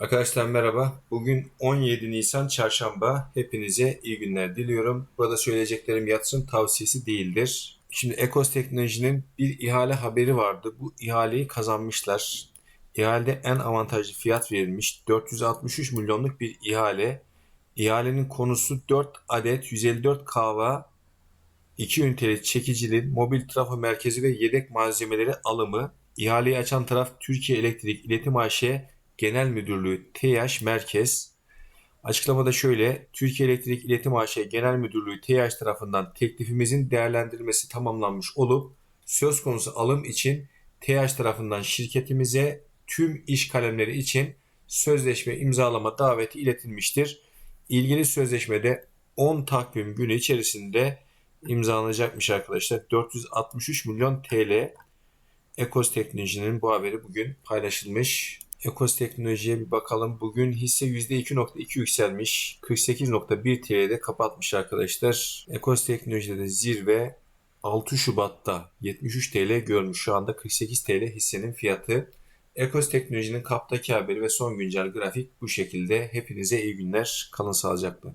Arkadaşlar merhaba. Bugün 17 Nisan Çarşamba. Hepinize iyi günler diliyorum. Burada söyleyeceklerim yatırım tavsiyesi değildir. Şimdi Ekos Teknoloji'nin bir ihale haberi vardı. Bu ihaleyi kazanmışlar. İhalede en avantajlı fiyat verilmiş. 463 milyonluk bir ihale. İhalenin konusu 4 adet 154 kahva 2 üniteli çekicinin mobil trafo merkezi ve yedek malzemeleri alımı. İhaleyi açan taraf Türkiye Elektrik İletim AŞ Genel Müdürlüğü TİH Merkez. Açıklamada şöyle, Türkiye Elektrik İletim AŞ Genel Müdürlüğü TİH tarafından teklifimizin değerlendirilmesi tamamlanmış olup söz konusu alım için TİH tarafından şirketimize tüm iş kalemleri için sözleşme imzalama daveti iletilmiştir. İlgili sözleşmede 10 takvim günü içerisinde imzalanacakmış arkadaşlar. 463 milyon TL Ekos Teknoloji'nin bu haberi bugün paylaşılmış. Ekos Teknoloji'ye bir bakalım. Bugün hisse %2.2 yükselmiş. 48.1 TL'de kapatmış arkadaşlar. Ekos Teknoloji'de de zirve 6 Şubat'ta 73 TL görmüş. Şu anda 48 TL hissenin fiyatı. Ekos Teknoloji'nin kaptaki haberi ve son güncel grafik bu şekilde. Hepinize iyi günler. Kalın sağlıcakla.